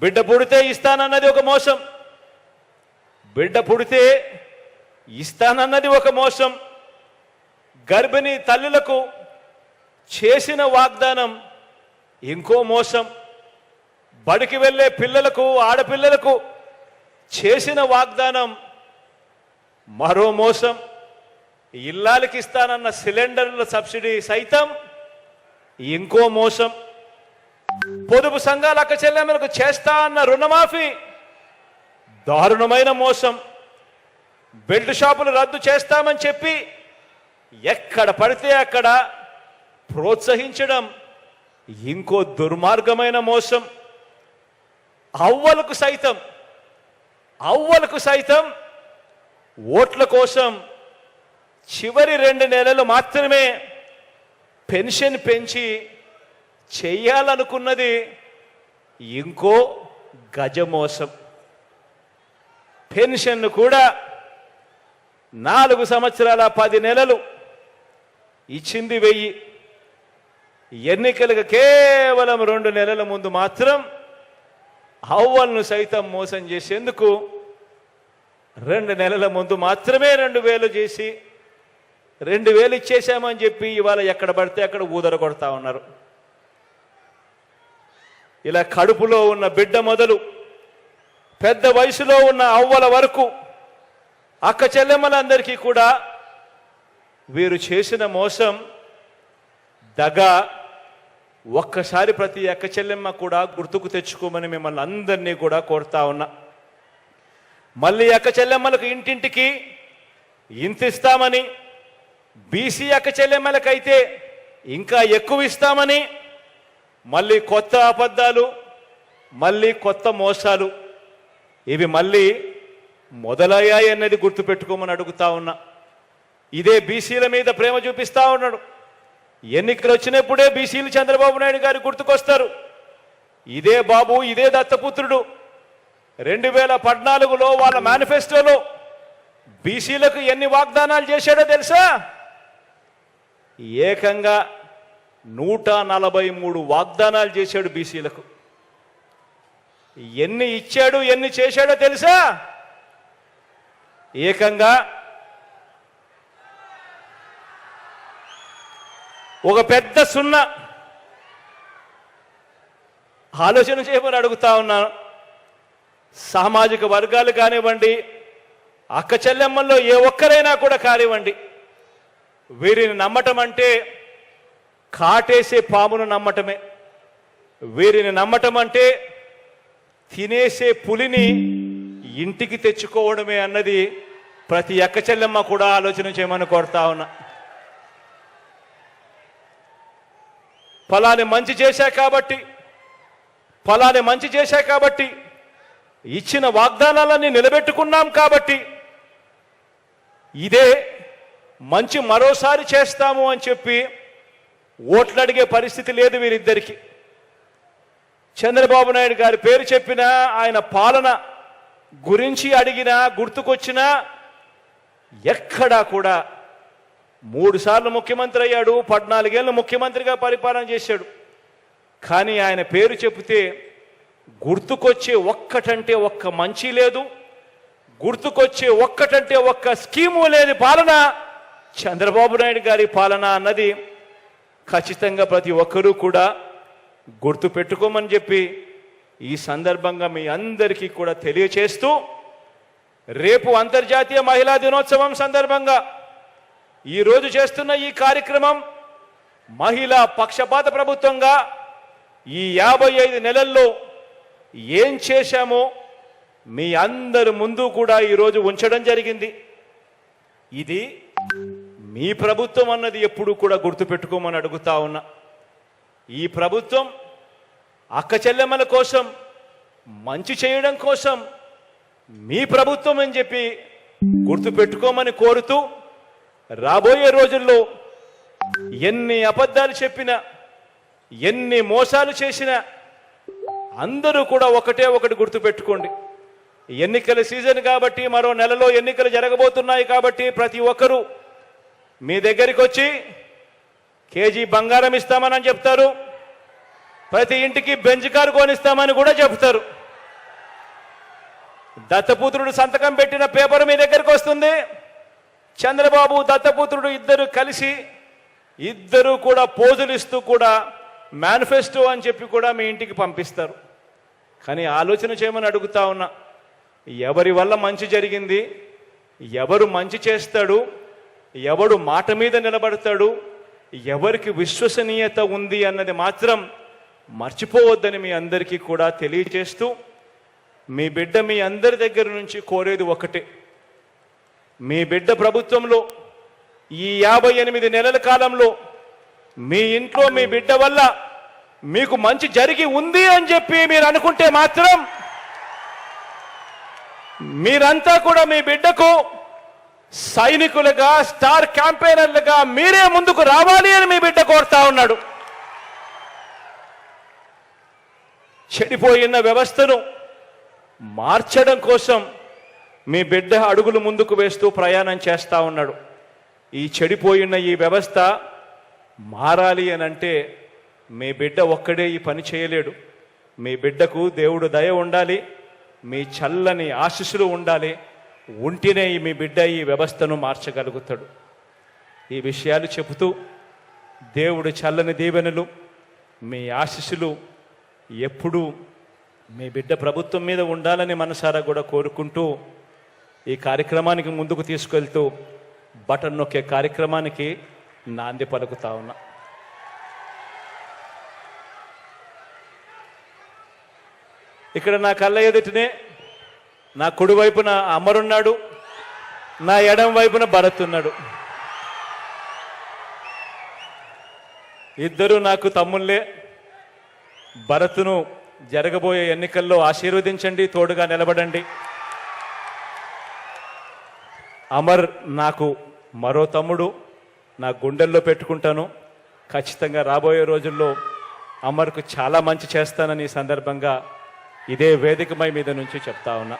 బిడ్డ పుడితే ఇస్తానన్నది ఒక మోసం. బిడ్డ పుడితే ఇస్తానన్నది ఒక మోసం. గర్భిణీ తల్లులకు చేసిన వాగ్దానం ఇంకో మోసం. బడికి వెళ్ళే పిల్లలకు ఆడపిల్లలకు చేసిన వాగ్దానం మరో మోసం. ఇల్లాలకి ఇస్తానన్న సిలిండర్ల సబ్సిడీ సైతం ఇంకో మోసం. పొదుపు సంఘాల అక్క చెల్లెమ్మలకు చేస్తా అన్న రుణమాఫీ. దారుణమైన మోసం. బెల్ట్ షాపులు రద్దు చేస్తామని చెప్పి ఎక్కడ పడితే అక్కడ ప్రోత్సహించడం ఇంకో దుర్మార్గమైన మోసం. అవ్వలకు సైతం అవ్వలకు సైతం ఓట్ల కోసం చివరి రెండు నెలలు మాత్రమే పెన్షన్ పెంచి చేయాలనుకున్నది ఇంకో గజమోసం. పెన్షన్ కూడా నాలుగు సంవత్సరాల పది నెలలు ఇచ్చింది వెయ్యి. ఎన్నికలకు కేవలం రెండు నెలల ముందు మాత్రం అవ్వలను సైతం మోసం చేసేందుకు రెండు నెలల ముందు మాత్రమే రెండు వేలు చేసి రెండు వేలు ఇచ్చేసామని చెప్పి ఇవాళ ఎక్కడ పడితే అక్కడ ఊదర కొడతా ఉన్నారు. ఇలా కడుపులో ఉన్న బిడ్డ మొదలు పెద్ద వయసులో ఉన్న అవ్వల వరకు అక్క చెల్లెమ్మలందరికీ కూడా వీరు చేసిన మోసం దగ ఒక్కసారి ప్రతి అక్క చెల్లెమ్మ కూడా గుర్తుకు తెచ్చుకోమని మిమ్మల్ని అందరినీ కూడా కోరుతా ఉన్నా. మళ్ళీ అక్క చెల్లెమ్మలకు ఇంటింటికి ఇంతిస్తామని బీసీ అక్క చెల్లెమ్మలకైతే ఇంకా ఎక్కువ ఇస్తామని మళ్ళీ కొత్త అబద్ధాలు మళ్ళీ కొత్త మోసాలు. ఇవి మళ్ళీ మొదలయ్యాయి అన్నది గుర్తుపెట్టుకోమని అడుగుతా ఉన్నా. ఇదే బీసీల మీద ప్రేమ చూపిస్తా ఉన్నాడు. ఎన్నికలు వచ్చినప్పుడే బీసీలు చంద్రబాబు నాయుడు గారు గుర్తుకొస్తారు. ఇదే బాబు ఇదే దత్తపుత్రుడు. రెండు వేల పద్నాలుగులో వాళ్ళ మేనిఫెస్టోలో బీసీలకు ఎన్ని వాగ్దానాలు చేశాడో తెలుసా? ఏకంగా నూట నలభై మూడు వాగ్దానాలు చేశాడు బీసీలకు. ఎన్ని ఇచ్చాడు ఎన్ని చేశాడో తెలుసా? ఏకంగా ఒక పెద్ద సున్నా. ఆలోచన చేయమని అడుగుతా ఉన్నాను సామాజిక వర్గాలు కానివ్వండి అక్క చెల్లెమ్మల్లో ఏ ఒక్కరైనా కూడా కానివ్వండి వీరిని నమ్మటం అంటే కాటేసే పామును నమ్మటమే. వీరిని నమ్మటం అంటే తినేసే పులిని ఇంటికి తెచ్చుకోవడమే అన్నది ప్రతి ఎక్కచెల్లెమ్మ కూడా ఆలోచన చేయమని కోరుతా ఉన్నా. ఫలాన్ని మంచి చేశా కాబట్టి ఫలాన్ని మంచి చేశా కాబట్టి ఇచ్చిన వాగ్దానాలన్నీ నిలబెట్టుకున్నాం కాబట్టి ఇదే మంచి మరోసారి చేస్తాము అని చెప్పి ఓట్లు అడిగే పరిస్థితి లేదు వీరిద్దరికి. చంద్రబాబు నాయుడు గారి పేరు చెప్పినా ఆయన పాలన గురించి అడిగినా గుర్తుకొచ్చినా ఎక్కడా కూడా మూడుసార్లు ముఖ్యమంత్రి అయ్యాడు పద్నాలుగేళ్ళు ముఖ్యమంత్రిగా పరిపాలన చేశాడు. కానీ ఆయన పేరు చెబితే గుర్తుకొచ్చే ఒక్కటంటే ఒక్క మంచి లేదు గుర్తుకొచ్చే ఒక్కటంటే ఒక్క స్కీము లేని పాలన చంద్రబాబు నాయుడు గారి పాలన అన్నది ఖచ్చితంగా ప్రతి ఒక్కరూ కూడా గుర్తు పెట్టుకోమని చెప్పి ఈ సందర్భంగా మీ అందరికీ కూడా తెలియచేస్తూ రేపు అంతర్జాతీయ మహిళా దినోత్సవం సందర్భంగా ఈరోజు చేస్తున్న ఈ కార్యక్రమం మహిళా పక్షపాత ప్రభుత్వంగా ఈ యాభై ఐదు నెలల్లో ఏం చేశామో మీ అందరి ముందు కూడా ఈరోజు ఉంచడం జరిగింది. ఇది మీ ప్రభుత్వం అన్నది ఎప్పుడు కూడా గుర్తుపెట్టుకోమని అడుగుతా ఉన్నా. ఈ ప్రభుత్వం అక్క చెల్లెమ్మల కోసం మంచి చేయడం కోసం మీ ప్రభుత్వం అని చెప్పి గుర్తుపెట్టుకోమని కోరుతూ రాబోయే రోజుల్లో ఎన్ని అబద్ధాలు చెప్పినా ఎన్ని మోసాలు చేసినా అందరూ కూడా ఒకటే ఒకటి గుర్తుపెట్టుకోండి. ఎన్నికల సీజన్ కాబట్టి మరో నెలలో ఎన్నికలు జరగబోతున్నాయి కాబట్టి ప్రతి ఒక్కరూ మీ దగ్గరికి వచ్చి కేజీ బంగారం ఇస్తామని చెప్తారు. ప్రతి ఇంటికి బెంచ్ కారు కొనిస్తామని కూడా చెప్తారు. దత్తపుత్రుడు సంతకం పెట్టిన పేపర్ మీ దగ్గరికి వస్తుంది. చంద్రబాబు దత్తపుత్రుడు ఇద్దరు కలిసి ఇద్దరు కూడా పోజులు ఇస్తూ కూడా మేనిఫెస్టో అని చెప్పి కూడా మీ ఇంటికి పంపిస్తారు. కానీ ఆలోచన చేయమని అడుగుతా ఉన్నా ఎవరి వల్ల మంచి జరిగింది? ఎవరు మంచి చేస్తాడు? ఎవడు మాట మీద నిలబడతాడు? ఎవరికి విశ్వసనీయత ఉంది అన్నది మాత్రం మర్చిపోవద్దని మీ అందరికీ కూడా తెలియజేస్తూ మీ బిడ్డ మీ అందరి దగ్గర నుంచి కోరేది ఒకటే. మీ బిడ్డ ప్రభుత్వంలో ఈ యాభై ఎనిమిది నెలల కాలంలో మీ ఇంట్లో మీ బిడ్డ వల్ల మీకు మంచి జరిగి ఉంది అని చెప్పి మీరు అనుకుంటే మాత్రం మీరంతా కూడా మీ బిడ్డకు సైనికులుగా స్టార్ క్యాంపెయినర్లుగా మీరే ముందుకు రావాలి అని మీ బిడ్డ కోరుతా ఉన్నాడు. చెడిపోయిన వ్యవస్థను మార్చడం కోసం మీ బిడ్డ అడుగులు ముందుకు వేస్తూ ప్రయాణం చేస్తూ ఉన్నాడు. ఈ చెడిపోయిన ఈ వ్యవస్థ మారాలి అని అంటే మీ బిడ్డ ఒక్కడే ఈ పని చేయలేడు. మీ బిడ్డకు దేవుడు దయ ఉండాలి. మీ చల్లని ఆశీస్సులు ఉండాలి. ఉంటేనే మీ బిడ్డ ఈ వ్యవస్థను మార్చగలుగుతాడు. ఈ విషయాలు చెబుతూ దేవుడు చల్లని దీవెనలు మీ ఆశీస్సులు ఎప్పుడూ మీ బిడ్డ ప్రభుత్వం మీద ఉండాలని మనసారా కూడా కోరుకుంటూ ఈ కార్యక్రమానికి ముందుకు తీసుకెళ్తూ బటన్ నొక్కే కార్యక్రమానికి నాంది పలుకుతా ఉన్నా. ఇక్కడ నా కళ్ళ ఎదుటినే నా కుడి వైపున అమరున్నాడు నా ఎడం వైపున భరత్ ఉన్నాడు ఇద్దరు నాకు తమ్ముళ్ళే. భరత్ను జరగబోయే ఎన్నికల్లో ఆశీర్వదించండి తోడుగా నిలబడండి. అమర్ నాకు మరో తమ్ముడు నా గుండెల్లో పెట్టుకుంటాను. ఖచ్చితంగా రాబోయే రోజుల్లో అమర్కు చాలా మంచి చేస్తానని ఈ సందర్భంగా ఇదే వేదికమై మీద నుంచి చెప్తా ఉన్నా.